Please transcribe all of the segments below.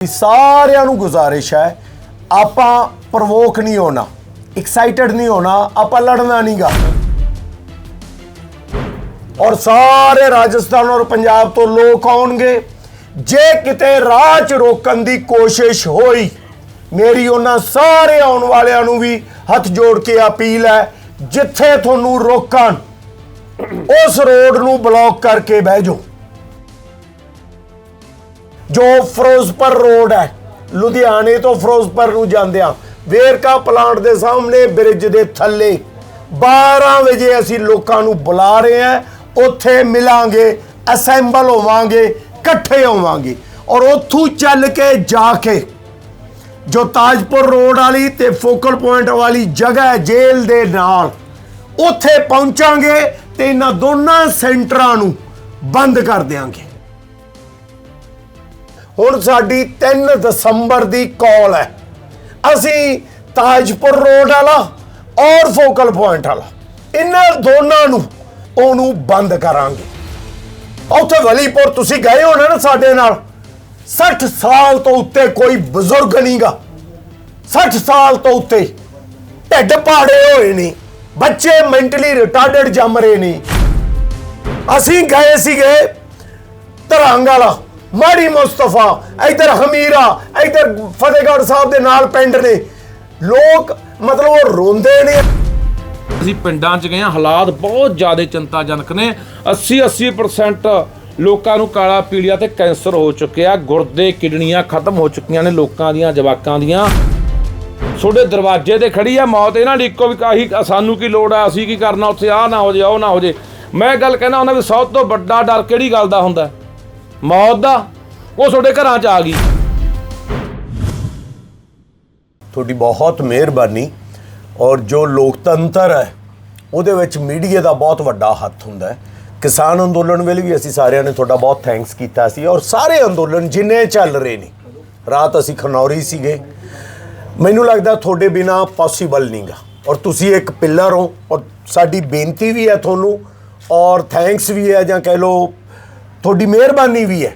ਸਾਰਿਆਂ ਨੂੰ ਗੁਜ਼ਾਰਿਸ਼ ਹੈ, ਆਪਾਂ ਪ੍ਰਵੋਕ ਨਹੀਂ ਹੋਣਾ ਐਕਸਾਈਟਡ ਨਹੀਂ ਹੋਣਾ, ਆਪਾਂ ਲੜਨਾ ਨਹੀਂਗਾ। ਔਰ ਸਾਰੇ ਰਾਜਸਥਾਨ ਔਰ ਪੰਜਾਬ ਤੋਂ ਲੋਕ ਆਉਣਗੇ, ਜੇ ਕਿਤੇ ਰਾਹ 'ਚ ਰੋਕਣ ਦੀ ਕੋਸ਼ਿਸ਼ ਹੋਈ, ਮੇਰੀ ਉਹਨਾਂ ਸਾਰੇ ਆਉਣ ਵਾਲਿਆਂ ਨੂੰ ਵੀ ਹੱਥ ਜੋੜ ਕੇ ਅਪੀਲ ਹੈ, ਜਿੱਥੇ ਤੁਹਾਨੂੰ ਰੋਕਣ, ਉਸ ਰੋਡ ਨੂੰ ਬਲੌਕ ਕਰਕੇ ਬਹਿ ਜਾਓ। ਜੋ ਫਿਰੋਜ਼ਪੁਰ ਰੋਡ ਹੈ, ਲੁਧਿਆਣੇ ਤੋਂ ਫਿਰੋਜ਼ਪੁਰ ਨੂੰ ਜਾਂਦਿਆਂ ਵੇਰਕਾ ਪਲਾਂਟ ਦੇ ਸਾਹਮਣੇ, ਬ੍ਰਿਜ ਦੇ ਥੱਲੇ। 12 ਵਜੇ ਅਸੀਂ ਲੋਕਾਂ ਨੂੰ ਬੁਲਾ ਰਹੇ ਹਾਂ। ਉੱਥੇ ਮਿਲਾਂਗੇ ਅਸੈਂਬਲ ਹੋਵਾਂਗੇ, ਇਕੱਠੇ ਹੋਵਾਂਗੇ। ਔਰ ਉੱਥੋਂ ਚੱਲ ਕੇ ਜਾ ਕੇ ਜੋ ਤਾਜਪੁਰ ਰੋਡ ਵਾਲੀ ਤੇ ਫੋਕਲ ਪੁਆਇੰਟ ਵਾਲੀ ਜਗ੍ਹਾ ਜੇਲ੍ਹ ਦੇ ਨਾਲ, ਉੱਥੇ ਪਹੁੰਚਾਂਗੇ ਤੇ ਇਹਨਾਂ ਦੋਨਾਂ ਸੈਂਟਰਾਂ ਨੂੰ ਬੰਦ ਕਰ ਦਿਆਂਗੇ। ਹੁਣ ਸਾਡੀ 3 ਦਸੰਬਰ ਦੀ ਕਾਲ ਹੈ। ਅਸੀਂ ਤਾਜਪੁਰ ਰੋਡ ਵਾਲਾ ਔਰ ਫੋਕਲ ਪੁਆਇੰਟ ਵਾਲਾ, ਇਹਨਾਂ ਦੋਨਾਂ ਨੂੰ ਉਹਨੂੰ ਬੰਦ ਕਰਾਂਗੇ। ਉੱਥੇ ਵਲੀਪੁਰ ਤੁਸੀਂ ਗਏ ਹੋਣੇ ਨਾ ਸਾਡੇ ਨਾਲ 60 ਸਾਲ ਤੋਂ ਉੱਤੇ ਕੋਈ ਬਜ਼ੁਰਗ ਨਹੀਂਗਾ। 60 ਸਾਲ ਤੋਂ ਉੱਤੇ ਢਿੱਡ ਪਾੜੇ ਹੋਏ ਨੇ, ਬੱਚੇ ਮੈਂਟਲੀ ਰਿਟਾਰਡਡ ਜੰਮ ਰਹੇ ਨੇ। ਅਸੀਂ ਗਏ ਸੀਗੇ ਧਰੰਗ ਵਾਲਾ ਮਾੜੀ ਮੁਸਤਫਾ, ਇਧਰ ਹਮੀਰਾ, ਇਧਰ ਫਤਿਹਗੜ੍ਹ ਸਾਹਿਬ ਦੇ ਨਾਲ ਪਿੰਡ ਨੇ। ਲੋਕ ਮਤਲਬ ਉਹ ਰੋਂਦੇ ਨੇ। ਅਸੀਂ ਪਿੰਡਾਂ 'ਚ ਗਏ ਹਾਂ, ਹਾਲਾਤ ਬਹੁਤ ਜ਼ਿਆਦਾ ਚਿੰਤਾਜਨਕ ਨੇ। 80 80% ਲੋਕਾਂ ਨੂੰ ਕਾਲਾ ਪੀਲੀਆ ਤੇ ਕੈਂਸਰ ਹੋ ਚੁੱਕਿਆ ਗੁਰਦੇ, ਕਿਡਨੀਆਂ ਖਤਮ ਹੋ ਚੁੱਕੀਆਂ ਨੇ ਲੋਕਾਂ ਦੀਆਂ, ਜਵਾਕਾਂ ਦੀਆਂ। ਤੁਹਾਡੇ ਦਰਵਾਜ਼ੇ ਤੇ ਖੜੀ ਆ ਮੌਤ, ਇਹਨਾਂ ਦੀ ਇੱਕੋ ਵੀ ਕਾਹੀ ਸਾਨੂੰ ਕੀ ਲੋੜ ਆ, ਅਸੀਂ ਕੀ ਕਰਨਾ? ਉੱਥੇ ਆ ਨਾ ਹੋ ਜੇ ਉਹ ਨਾ ਹੋ ਜੇ ਮੈਂ ਗੱਲ ਕਹਿੰਦਾ ਉਹਨਾਂ ਵੀ ਸਭ ਤੋਂ ਵੱਡਾ ਡਰ ਕਿਹੜੀ ਗੱਲ ਦਾ ਹੁੰਦਾ? ਮੌਤ ਦਾ, ਉਹ ਤੁਹਾਡੇ ਘਰਾਂ 'ਚ ਆ ਗਈ। ਤੁਹਾਡੀ ਬਹੁਤ ਮਿਹਰਬਾਨੀ ਔਰ ਜੋ ਲੋਕਤੰਤਰ ਹੈ, ਉਹਦੇ ਵਿੱਚ ਮੀਡੀਆ ਦਾ ਬਹੁਤ ਵੱਡਾ ਹੱਥ ਹੁੰਦਾ ਹੈ। ਕਿਸਾਨ ਅੰਦੋਲਨ ਵੇਲੇ ਵੀ ਅਸੀਂ ਸਾਰਿਆਂ ਨੇ ਤੁਹਾਡਾ ਬਹੁਤ ਥੈਂਕਸ ਕੀਤਾ ਸੀ ਔਰ ਸਾਰੇ ਅੰਦੋਲਨ ਜਿੰਨੇ ਚੱਲ ਰਹੇ ਨੇ, ਰਾਤ ਅਸੀਂ ਖਨੌਰੀ ਸੀਗੇ। ਮੈਨੂੰ ਲੱਗਦਾ ਤੁਹਾਡੇ ਬਿਨਾ ਪੋਸੀਬਲ ਨਹੀਂਗਾ ਔਰ ਤੁਸੀਂ ਇੱਕ ਪਿੱਲਰ ਹੋ ਔਰ ਸਾਡੀ ਬੇਨਤੀ ਵੀ ਹੈ ਤੁਹਾਨੂੰ ਔਰ ਥੈਂਕਸ ਵੀ ਹੈ ਜਾਂ ਕਹਿ ਲਓ ਤੁਹਾਡੀ ਮਿਹਰਬਾਨੀ ਵੀ ਹੈ